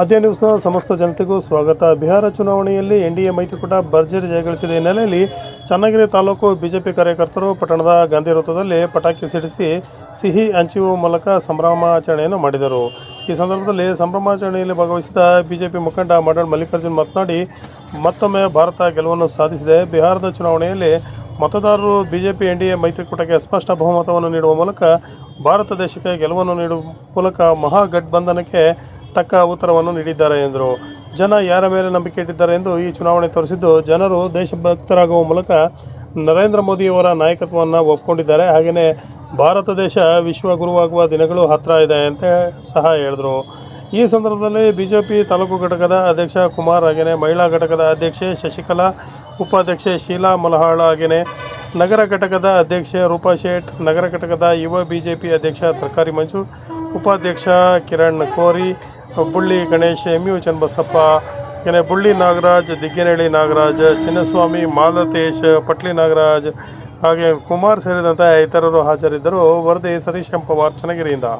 ಆದ್ಯ ನ್ಯೂಸ್ನ ಸಮಸ್ತ ಜನತೆಗೂ ಸ್ವಾಗತ. ಬಿಹಾರ ಚುನಾವಣೆಯಲ್ಲಿ ಎನ್ ಡಿ ಎ ಮೈತ್ರಿಕೂಟ ಭರ್ಜರಿ ಜಯಗಳಿಸಿದ. ಹಿನ್ನೆಲೆಯಲ್ಲಿ ಚನ್ನಗಿರಿ ತಾಲೂಕು ಬಿಜೆಪಿ ಕಾರ್ಯಕರ್ತರು ಪಟ್ಟಣದ ಗಾಂಧಿ ವೃತ್ತದಲ್ಲಿ ಪಟಾಕಿ ಸಿಡಿಸಿ ಸಿಹಿ ಹಂಚುವ ಮೂಲಕ ಸಂಭ್ರಮಾಚರಣೆಯನ್ನು ಮಾಡಿದರು. ಈ ಸಂದರ್ಭದಲ್ಲಿ ಸಂಭ್ರಮಾಚರಣೆಯಲ್ಲಿ ಭಾಗವಹಿಸಿದ ಬಿಜೆಪಿ ಮುಖಂಡ ಮಾಡಾಳ್ ಮಲ್ಲಿಕಾರ್ಜುನ್ ಮಾತನಾಡಿ, ಮತ್ತೊಮ್ಮೆ ಭಾರತ ಗೆಲುವನ್ನು ಸಾಧಿಸಿದೆ. ಬಿಹಾರದ ಚುನಾವಣೆಯಲ್ಲಿ ಮತದಾರರು ಬಿಜೆಪಿ ಎ ಮೈತ್ರಿಕೂಟಕ್ಕೆ ಸ್ಪಷ್ಟ ಬಹುಮತವನ್ನು ನೀಡುವ ಮೂಲಕ ಭಾರತ ದೇಶಕ್ಕೆ ಗೆಲುವನ್ನು ನೀಡುವ ಮೂಲಕ ಮಹಾಗಠಬಂಧನಕ್ಕೆ ತಕ್ಕ ಉತ್ತರವನ್ನು ನೀಡಿದ್ದಾರೆ ಎಂದರು. ಜನ ಯಾರ ಮೇಲೆ ನಂಬಿಕೆ ಇಟ್ಟಿದ್ದಾರೆ ಎಂದು ಈ ಚುನಾವಣೆ ತೋರಿಸಿದ್ದು, ಜನರು ದೇಶಭಕ್ತರಾಗುವ ಮೂಲಕ ನರೇಂದ್ರ ಮೋದಿಯವರ ನಾಯಕತ್ವವನ್ನು ಒಪ್ಕೊಂಡಿದ್ದಾರೆ. ಹಾಗೆಯೇ ಭಾರತ ದೇಶ ವಿಶ್ವ ಗುರುವಾಗುವ ದಿನಗಳು ಹತ್ತಿರ ಇದೆ ಅಂತ ಸಹ ಹೇಳಿದರು. ಈ ಸಂದರ್ಭದಲ್ಲಿ ಬಿಜೆಪಿ ತಾಲೂಕು ಘಟಕದ ಅಧ್ಯಕ್ಷ ಕುಮಾರ್ ಹಾಗೆಯೇ ಮಹಿಳಾ ಘಟಕದ ಅಧ್ಯಕ್ಷೆ ಶಶಿಕಲಾ, ಉಪಾಧ್ಯಕ್ಷೆ ಶೀಲಾ ಮಲಹಾಳ ಹಾಗೆಯೇ ನಗರ ಘಟಕದ ಅಧ್ಯಕ್ಷೆ ರೂಪಾ ಶೇಟ್, ನಗರ ಘಟಕದ ಯುವ ಬಿಜೆಪಿ ಅಧ್ಯಕ್ಷ ತರಕಾರಿ ಮಂಜು, ಉಪಾಧ್ಯಕ್ಷ ಕಿರಣ್ ಕೋರಿ ಬುಳ್ಳಿ ಗಣೇಶ್ ಎಂ ಯು ಚನ್ನಬಸಪ್ಪ ಇನ್ನು ಬುಳ್ಳಿ ನಾಗರಾಜ್, ದಿಗ್ಗೇನಹಳ್ಳಿ ನಾಗರಾಜ್, ಚಿನ್ನಸ್ವಾಮಿ, ಮಾಲತೇಶ್, ಪಟ್ಲಿ ನಾಗರಾಜ್, ಹಾಗೆ ಕುಮಾರ್ ಸೇರಿದಂತೆ ಇತರರು ಹಾಜರಿದ್ದರು. ವರದಿ ಸತೀಶ್ ಎಂಪವಾರ್ ಚನ್ನಗಿರಿಯಿಂದ.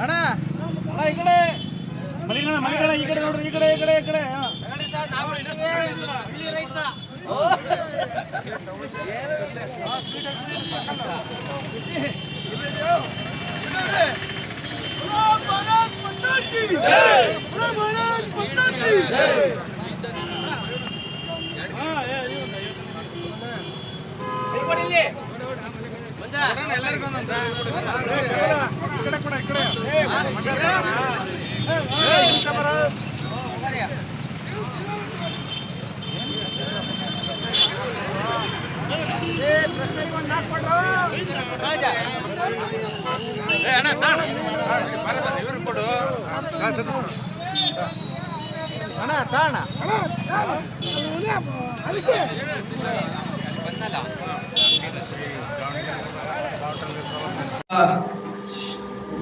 ಅಣ್ಣ ಅಣ್ಣ ಈ ಕಡೆ ಈ ಕಡೆ ನೋಡ್ರಿ ಈ ಕಡೆ ಈ ಕಡೆ ಈ ಕಡೆ ಎಲ್ಲರಿಗೂ ಹಾ, ಏ, ಇವ್ನು, ಈ ಕಡೆ ಕೊಡ, ಈ ಕಡೆ. ಏ, ಈ ಕಡೆ ಬರ. ಅಣ್ಣ ತಾಣ.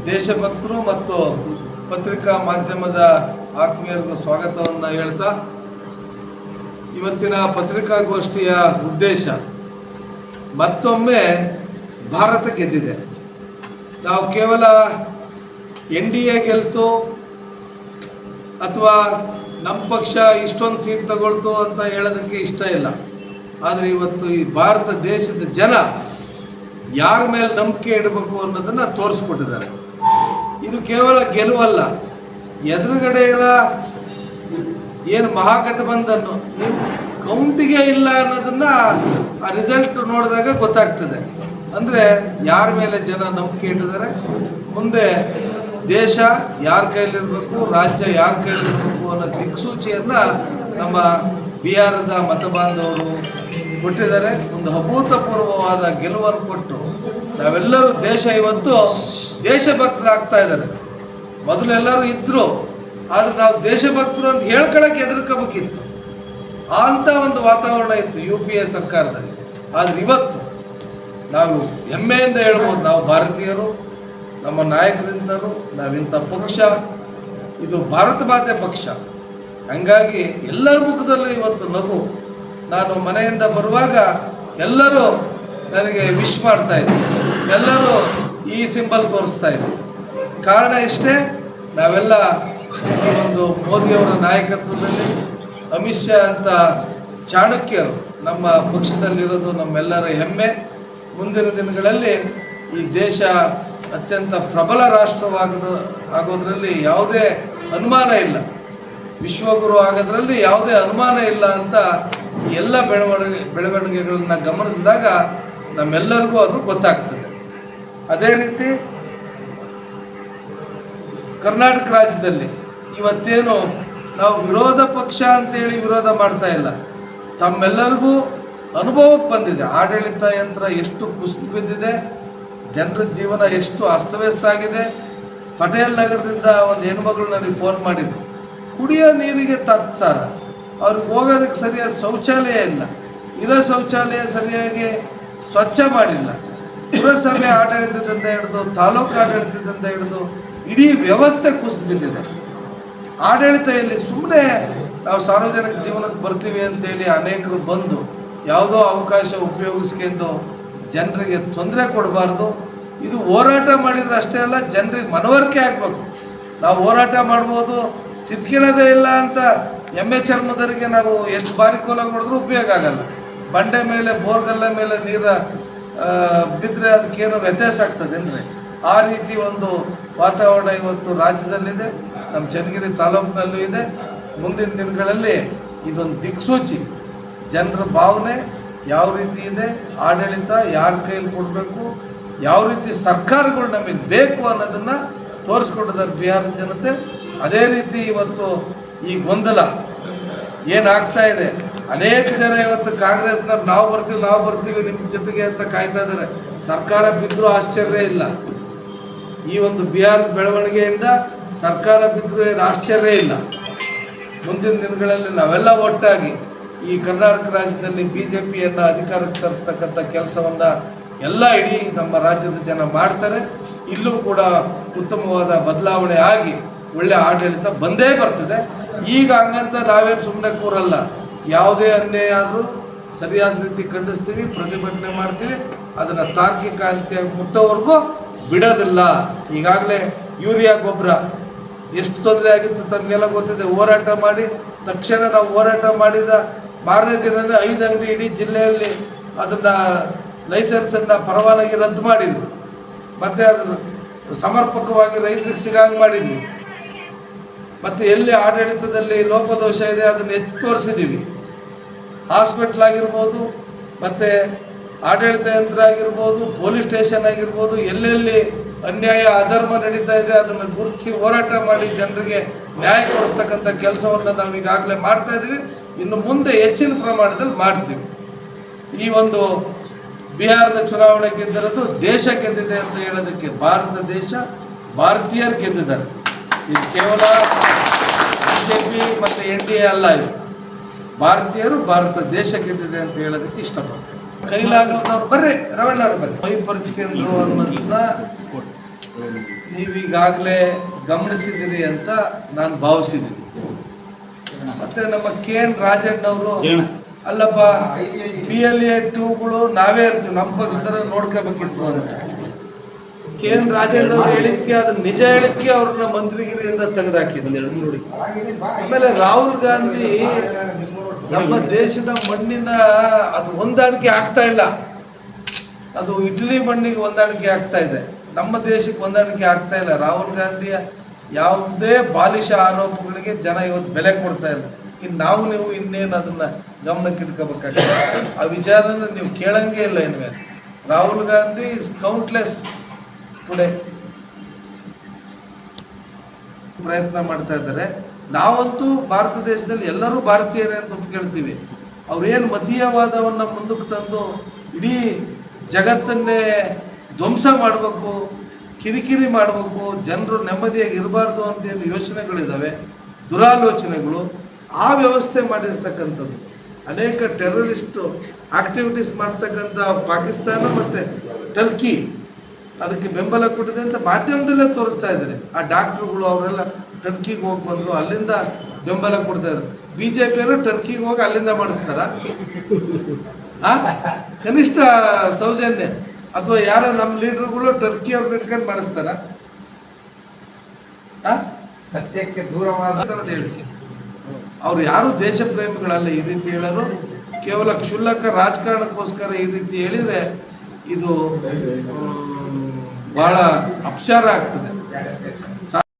ದೇಶಭಕ್ತರು ಮತ್ತು ಪತ್ರಿಕಾ ಮಾಧ್ಯಮದ ಆತ್ಮೀಯರಿಗೂ ಸ್ವಾಗತವನ್ನು ಹೇಳ್ತಾ ಇವತ್ತಿನ ಪತ್ರಿಕಾಗೋಷ್ಠಿಯ ಉದ್ದೇಶ ಮತ್ತೊಮ್ಮೆ ಭಾರತ ಗೆದ್ದಿದೆ. ನಾವು ಕೇವಲ ಎನ್ ಡಿ ಎ ಗೆಲ್ತು ಅಥವಾ ನಮ್ಮ ಪಕ್ಷ ಇಷ್ಟೊಂದು ಸೀಟ್ ತಗೊಳ್ತು ಅಂತ ಹೇಳೋದಕ್ಕೆ ಇಷ್ಟ ಇಲ್ಲ. ಆದರೆ ಇವತ್ತು ಈ ಭಾರತ ದೇಶದ ಜನ ಯಾರ ಮೇಲೆ ನಂಬಿಕೆ ಇಡಬೇಕು ಅನ್ನೋದನ್ನ ತೋರಿಸ್ಕೊಟ್ಟಿದ್ದಾರೆ. ಇದು ಕೇವಲ ಗೆಲುವಲ್ಲ. ಎದುರುಗಡೆ ಇರೋ ಏನು ಮಹಾಗಠಬಂಧನ್ ನೀವು ಕೌಂಟಿಗೆ ಇಲ್ಲ ಅನ್ನೋದನ್ನ ಆ ರಿಸಲ್ಟ್ ನೋಡಿದಾಗ ಗೊತ್ತಾಗ್ತದೆ. ಅಂದ್ರೆ ಯಾರ ಮೇಲೆ ಜನ ನಂಬಿಕೆ ಇಟ್ಟಿದ್ದಾರೆ? ಮುಂದೆ ದೇಶ ಯಾರ ಕೈಲಿರ್ಬೇಕು ರಾಜ್ಯ ಯಾರ ಕೈಲಿರ್ಬೇಕು ಅನ್ನೋ ದಿಕ್ಸೂಚಿಯನ್ನ ನಮ್ಮ ಬಿಹಾರದ ಮತ ಬಾಂಧವರು ಕೊಟ್ಟಿದ್ದಾರೆ. ಒಂದು ಅಭೂತಪೂರ್ವವಾದ ಗೆಲುವನ್ನು ಕೊಟ್ಟು ನಾವೆಲ್ಲರೂ ದೇಶ ಇವತ್ತು ದೇಶಭಕ್ತರಾಗ್ತಾ ಇದ್ದಾರೆ. ಮೊದಲು ಎಲ್ಲರೂ ಇದ್ರು, ಆದ್ರೆ ನಾವು ದೇಶಭಕ್ತರು ಅಂತ ಹೇಳ್ಕೊಳಕ್ಕೆ ಎದುರ್ಕೋಬೇಕಿತ್ತು ಅಂತ ಒಂದು ವಾತಾವರಣ ಇತ್ತು ಯು ಪಿ ಎ ಸರ್ಕಾರದಲ್ಲಿ. ಆದ್ರೆ ಇವತ್ತು ನಾವು ಹೆಮ್ಮೆಯಿಂದ ಹೇಳ್ಬೋದು, ನಾವು ಭಾರತೀಯರು, ನಮ್ಮ ನಾಯಕರಿಂದರು ನಾವಿಂಥ ಪಕ್ಷ, ಇದು ಭಾರತ ಮಾತೆ ಪಕ್ಷ. ಹಂಗಾಗಿ ಎಲ್ಲರ ಮುಖದಲ್ಲೂ ಇವತ್ತು ನಗು. ನಾನು ಮನೆಯಿಂದ ಬರುವಾಗ ಎಲ್ಲರೂ ನನಗೆ ವಿಶ್ ಮಾಡ್ತಾ ಇದ್ರು. ಎಲ್ಲರೂ ಈ ಸಿಂಬಲ್ ತೋರಿಸ್ತಾ ಇದ್ರು. ಕಾರಣ ಇಷ್ಟೇ, ನಾವೆಲ್ಲ ಈ ಒಂದು ಮೋದಿಯವರ ನಾಯಕತ್ವದಲ್ಲಿ ಅಮಿತ್ ಶಾ ಅಂತ ಚಾಣಕ್ಯರು ನಮ್ಮ ಪಕ್ಷದಲ್ಲಿರೋದು ನಮ್ಮೆಲ್ಲರ ಹೆಮ್ಮೆ. ಮುಂದಿನ ದಿನಗಳಲ್ಲಿ ಈ ದೇಶ ಅತ್ಯಂತ ಪ್ರಬಲ ರಾಷ್ಟ್ರವಾಗದ ಆಗೋದ್ರಲ್ಲಿ ಯಾವುದೇ ಅನುಮಾನ ಇಲ್ಲ. ವಿಶ್ವಗುರು ಆಗೋದ್ರಲ್ಲಿ ಯಾವುದೇ ಅನುಮಾನ ಇಲ್ಲ ಅಂತ ಈ ಎಲ್ಲ ಬೆಳವಣಿಗೆ, ಬೆಳವಣಿಗೆಗಳನ್ನ ಗಮನಿಸಿದಾಗ ನಮ್ಮೆಲ್ಲರಿಗೂ ಅದು ಗೊತ್ತಾಗ್ತದೆ. ಅದೇ ರೀತಿ ಕರ್ನಾಟಕ ರಾಜ್ಯದಲ್ಲಿ ಇವತ್ತೇನು ನಾವು ವಿರೋಧ ಪಕ್ಷ ಅಂತೇಳಿ ವಿರೋಧ ಮಾಡ್ತಾ ಇಲ್ಲ. ತಮ್ಮೆಲ್ಲರಿಗೂ ಅನುಭವಕ್ಕೆ ಬಂದಿದೆ. ಆಡಳಿತ ಯಂತ್ರ ಎಷ್ಟು ಕುಸಿದು ಬಿದ್ದಿದೆ, ಜನರ ಜೀವನ ಎಷ್ಟು ಅಸ್ತವ್ಯಸ್ತ ಆಗಿದೆ. ಪಟೇಲ್ ನಗರದಿಂದ ಒಂದು ಹೆಣ್ಮಗಳು ನನಗೆ ಫೋನ್ ಮಾಡಿದ್ರು. ಕುಡಿಯೋ ನೀರಿಗೆ ತತ್ಸಾರ ಅವ್ರಿಗೆ ಹೋಗೋದಕ್ಕೆ ಸರಿಯಾದ ಶೌಚಾಲಯ ಇಲ್ಲ. ಇರೋ ಶೌಚಾಲಯ ಸರಿಯಾಗಿ ಸ್ವಚ್ಛ ಮಾಡಿಲ್ಲ. ಪುರಸಭೆ ಆಡಳಿತದಿಂದ ಹಿಡಿದು, ತಾಲೂಕು ಆಡಳಿತದಿಂದ ಹಿಡಿದು ಇಡೀ ವ್ಯವಸ್ಥೆ ಕುಸಿದು ಬಿದ್ದಿದೆ. ಆಡಳಿತ ಇಲ್ಲಿ ಸುಮ್ಮನೆ ನಾವು ಸಾರ್ವಜನಿಕ ಜೀವನಕ್ಕೆ ಬರ್ತೀವಿ ಅಂತೇಳಿ ಅನೇಕರು ಬಂದು ಯಾವುದೋ ಅವಕಾಶ ಉಪಯೋಗಿಸ್ಕೊಂಡು ಜನರಿಗೆ ತೊಂದರೆ ಕೊಡಬಾರ್ದು. ಇದು ಹೋರಾಟ ಮಾಡಿದ್ರೆ ಅಷ್ಟೇ ಅಲ್ಲ, ಜನರಿಗೆ ಮನವರಿಕೆ ಆಗಬೇಕು. ನಾವು ಹೋರಾಟ ಮಾಡ್ಬೋದು ತಿದ್ಕೊಳ್ಳೋದೇ ಇಲ್ಲ ಅಂತ ಎಮ್ಮೆ ಚರ್ಮದವರಿಗೆ ನಾವು ಎಷ್ಟು ಬಾರಿ ಕೋಲ ಕೊಡಿದ್ರೂ ಉಪಯೋಗ ಆಗಲ್ಲ. ಬಂಡೆ ಮೇಲೆ ಬೋರ್ಗಲ್ಲ ಮೇಲೆ ನೀರ ಬಿದ್ದರೆ ಅದಕ್ಕೇನೋ ವ್ಯತ್ಯಾಸ ಆಗ್ತದೆ ಅಂದರೆ ಆ ರೀತಿ ಒಂದು ವಾತಾವರಣ ಇವತ್ತು ರಾಜ್ಯದಲ್ಲಿದೆ, ನಮ್ಮ ಚನ್ನಗಿರಿ ತಾಲೂಕಿನಲ್ಲೂ ಇದೆ. ಮುಂದಿನ ದಿನಗಳಲ್ಲಿ ಇದೊಂದು ದಿಕ್ಸೂಚಿ. ಜನರ ಭಾವನೆ ಯಾವ ರೀತಿ ಇದೆ, ಆಡಳಿತ ಯಾರ ಕೈಯಲ್ಲಿ ಕೊಡಬೇಕು, ಯಾವ ರೀತಿ ಸರ್ಕಾರಗಳು ನಮಗೆ ಬೇಕು ಅನ್ನೋದನ್ನು ತೋರಿಸ್ಕೊಟ್ಟಿದ್ದಾರೆ ಬಿಹಾರದ ಜನತೆ. ಅದೇ ರೀತಿ ಇವತ್ತು ಈ ಗೊಂದಲ ಏನಾಗ್ತಾ ಇದೆ? ಅನೇಕ ಜನ ಇವತ್ತು ಕಾಂಗ್ರೆಸ್ನವ್ರು, ನಾವು ಬರ್ತೀವಿ ನಾವು ಬರ್ತೀವಿ ನಿಮ್ಮ ಜೊತೆಗೆ ಅಂತ ಕಾಯ್ತಾ ಇದ್ದಾರೆ. ಸರ್ಕಾರ ಬಿದ್ದರೂ ಆಶ್ಚರ್ಯ ಇಲ್ಲ. ಈ ಒಂದು ಬಿಹಾರದ ಬೆಳವಣಿಗೆಯಿಂದ ಸರ್ಕಾರ ಬಿದ್ದರೂ ಏನು ಆಶ್ಚರ್ಯ ಇಲ್ಲ. ಮುಂದಿನ ದಿನಗಳಲ್ಲಿ ನಾವೆಲ್ಲ ಒಟ್ಟಾಗಿ ಈ ಕರ್ನಾಟಕ ರಾಜ್ಯದಲ್ಲಿ ಬಿ ಜೆ ಪಿಯನ್ನು ಅಧಿಕಾರಕ್ಕೆ ತರ್ತಕ್ಕಂಥ ಕೆಲಸವನ್ನ ಎಲ್ಲ ಇಡೀ ನಮ್ಮ ರಾಜ್ಯದ ಜನ ಮಾಡ್ತಾರೆ. ಇಲ್ಲೂ ಕೂಡ ಉತ್ತಮವಾದ ಬದಲಾವಣೆ ಆಗಿ ಒಳ್ಳೆ ಆಡಳಿತ ಬಂದೇ ಬರ್ತದೆ. ಈಗ ಹಂಗಂತ ನಾವೇನು ಸುಮ್ಮನೆ ಕೂರಲ್ಲ. ಯಾವುದೇ ಅನ್ಯಾಯ ಆದರೂ ಸರಿಯಾದ ರೀತಿ ಖಂಡಿಸ್ತೀವಿ, ಪ್ರತಿಭಟನೆ ಮಾಡ್ತೀವಿ. ಅದನ್ನು ತಾರ್ಕಿಕ ಅಂತ್ಯ ಮುಟ್ಟೋವರೆಗೂ ಬಿಡೋದಿಲ್ಲ. ಈಗಾಗಲೇ ಯೂರಿಯಾ ಗೊಬ್ಬರ ಎಷ್ಟು ತೊಂದರೆ ಆಗಿತ್ತು ತಮಗೆಲ್ಲ ಗೊತ್ತಿದೆ. ಹೋರಾಟ ಮಾಡಿ, ತಕ್ಷಣ ನಾವು ಹೋರಾಟ ಮಾಡಿದ ಮಾರನೇ ದಿನ ಐದು ಅಂಗಡಿ ಇಡೀ ಜಿಲ್ಲೆಯಲ್ಲಿ ಅದನ್ನ ಲೈಸೆನ್ಸನ್ನು ಪರವಾನಗಿ ರದ್ದು ಮಾಡಿದ್ರು ಮತ್ತೆ ಅದು ಸಮರ್ಪಕವಾಗಿ ರೈತರಿಗೆ ಸಿಗಾಂಗ್ ಮಾಡಿದ್ವಿ. ಮತ್ತೆ ಎಲ್ಲಿ ಆಡಳಿತದಲ್ಲಿ ಲೋಪದೋಷ ಇದೆ ಅದನ್ನು ಎತ್ತಿ ತೋರಿಸಿದ್ದೀವಿ ಹಾಸ್ಪಿಟ್ಲ್ ಆಗಿರ್ಬೋದು, ಮತ್ತೆ ಆಡಳಿತ ಯಂತ್ರ ಆಗಿರ್ಬೋದು, ಪೊಲೀಸ್ ಸ್ಟೇಷನ್ ಆಗಿರ್ಬೋದು, ಎಲ್ಲೆಲ್ಲಿ ಅನ್ಯಾಯ ಅಧರ್ಮ ನಡೀತಾ ಇದೆ ಅದನ್ನು ಗುರುತಿಸಿ ಹೋರಾಟ ಮಾಡಿ ಜನರಿಗೆ ನ್ಯಾಯ ಕೊಡಿಸ್ತಕ್ಕಂಥ ಕೆಲಸವನ್ನು ನಾವು ಈಗಾಗಲೇ ಮಾಡ್ತಾ ಇದ್ದೀವಿ ಇನ್ನು ಮುಂದೆ ಹೆಚ್ಚಿನ ಪ್ರಮಾಣದಲ್ಲಿ ಮಾಡ್ತೀವಿ. ಈ ಒಂದು ಬಿಹಾರದ ಚುನಾವಣೆ ಗೆದ್ದಿರೋದು ದೇಶ ಗೆದ್ದಿದೆ ಅಂತ ಹೇಳೋದಕ್ಕೆ ಭಾರತ ದೇಶ ಭಾರತೀಯರು ಗೆದ್ದಿದ್ದಾರೆ. ಇದು ಕೇವಲ ಬಿಜೆಪಿ ಮತ್ತು ಎನ್ ಡಿ ಎ ಅಲ್ಲ ಇದು. ಭಾರತೀಯರು ಭಾರತ ದೇಶ ಗೆದ್ದಿದೆ ಅಂತ ಹೇಳೋದಕ್ಕೆ ಇಷ್ಟಪಡ್ತೀನಿ. ಕೈಲಾಗದವ್ರು ಬರ್ರಿ ರವಣ್ಣವ್ರು ಬರ್ರಿ. ಮೈ ಪರಿಚ್ಕೊಂಡ್ರು ಅನ್ನೋದನ್ನ ನೀವೀಗಾಗಲೇ ಗಮನಿಸಿದಿರಿ ಅಂತ ನಾನು ಭಾವಿಸಿದ್ದೀನಿ. ಮತ್ತೆ ನಮ್ಮ ಕೆ ಎನ್ ರಾಜಣ್ಣವರು ಅಲ್ಲಪ್ಪ ಪಿ ಎಲ್ ಎ ಟೂಗಳು ನಾವೇ ಇರ್ತೀವಿ. ನಮ್ಮ ಪಕ್ಷದ ನೋಡ್ಕೋಬೇಕಿತ್ತು ಅಂತ ಕೆ ಎನ್ ರಾಜಣ್ಣವ್ರು ಹೇಳಿದ್ಕೆ ಅದು ನಿಜ ಹೇಳಿದ್ಕೆ ಅವ್ರನ್ನ ಮಂತ್ರಿಗಿರಿಯಿಂದ ತೆಗೆದಾಕಿದ್ರು ನೋಡಿ ಆಮೇಲೆ ರಾಹುಲ್ ಗಾಂಧಿ ನಮ್ಮ ದೇಶದ ಮಣ್ಣಿನ ಅದು ಹೊಂದಾಣಿಕೆ ಆಗ್ತಾ ಇಲ್ಲ. ಅದು ಇಟಲಿ ಮಣ್ಣಿಗೆ ಹೊಂದಾಣಿಕೆ ಆಗ್ತಾ ಇದೆ. ನಮ್ಮ ದೇಶಕ್ಕೆ ಹೊಂದಾಣಿಕೆ ಆಗ್ತಾ ಇಲ್ಲ. ರಾಹುಲ್ ಗಾಂಧಿಯ ಯಾವುದೇ ಬಾಲಿಶ ಆರೋಪಗಳಿಗೆ ಜನ ಇವತ್ತು ಬೆಲೆ ಕೊಡ್ತಾ ಇಲ್ಲ. ಇನ್ನು ನಾವು ನೀವು ಇನ್ನೇನು ಅದನ್ನ ಗಮನಕ್ಕೆ ಇಟ್ಕೋಬೇಕಾಗ್ತದೆ? ಆ ವಿಚಾರನ ನೀವು ಕೇಳಂಗೇ ಇಲ್ಲ ಇನ್ಮೇಲೆ Rahul Gandhi is countless today ಪ್ರಯತ್ನ ಮಾಡ್ತಾ ಇದ್ದಾರೆ. ನಾವಂತೂ ಭಾರತ ದೇಶದಲ್ಲಿ ಎಲ್ಲರೂ ಭಾರತೀಯರೇ ಅಂತ ಒಪ್ಕೊಳ್ತೀವಿ ಅವ್ರೇನು ಮತೀಯವಾದವನ್ನ ಮುಂದಕ್ಕೆ ತಂದು ಇಡೀ ಜಗತ್ತನ್ನೇ ಧ್ವಂಸ ಮಾಡಬೇಕು, ಕಿರಿಕಿರಿ ಮಾಡಬೇಕು, ಜನರು ನೆಮ್ಮದಿಯಾಗಿ ಇರಬಾರ್ದು ಅಂತ ಏನು ಯೋಚನೆಗಳಿದ್ದಾವೆ ದುರಾಲೋಚನೆಗಳು. ಆ ವ್ಯವಸ್ಥೆ ಮಾಡಿರ್ತಕ್ಕಂಥದ್ದು. ಅನೇಕ ಟೆರರಿಸ್ಟ್ ಆಕ್ಟಿವಿಟೀಸ್ ಮಾಡ್ತಕ್ಕಂಥ ಪಾಕಿಸ್ತಾನ ಮತ್ತೆ ಟರ್ಕಿ ಅದಕ್ಕೆ ಬೆಂಬಲ ಕೊಟ್ಟಿದೆ ಅಂತ ಮಾಧ್ಯಮದಲ್ಲೇ ತೋರಿಸ್ತಾ ಇದ್ದಾರೆ. ಆ ಡಾಕ್ಟರ್ಗಳು ಅವರೆಲ್ಲ ಟರ್ಕಿಗೆ ಹೋಗಿ ಬಂದ್ರು ಅಲ್ಲಿಂದ ಬೆಂಬಲ ಕೊಡ್ತಾ ಇದ್ದಾರೆ. ಪಿಯವರು ಟರ್ಕಿಗೆ ಹೋಗಿ ಅಲ್ಲಿಂದ ಮಾಡಿಸ್ತಾರ? ಆ? ಕನಿಷ್ಠ ಸೌಜನ್ಯ. ಅಥವಾ ಯಾರ ನಮ್ಮ ಲೀಡರ್ಗಳು ಟರ್ಕಿ ಅವ್ರನ್ನ ಇಟ್ಕೊಂಡು ಮಾಡಿಸ್ತಾರ? ಆ? ಸತ್ಯಕ್ಕೆ ದೂರವಾದ ಹೇಳಿಕೆ ಅವ್ರು ಯಾರು ದೇಶ ಪ್ರೇಮಿಗಳಲ್ಲ ಈ ರೀತಿ ಹೇಳೋರು? ಕೇವಲ ಕ್ಷುಲ್ಲಕ ರಾಜಕಾರಣಕ್ಕೋಸ್ಕರ ಈ ರೀತಿ ಹೇಳಿದ್ರೆ ಇದು ಬಹಳ ಅಪಚಾರ ಆಗ್ತದೆ.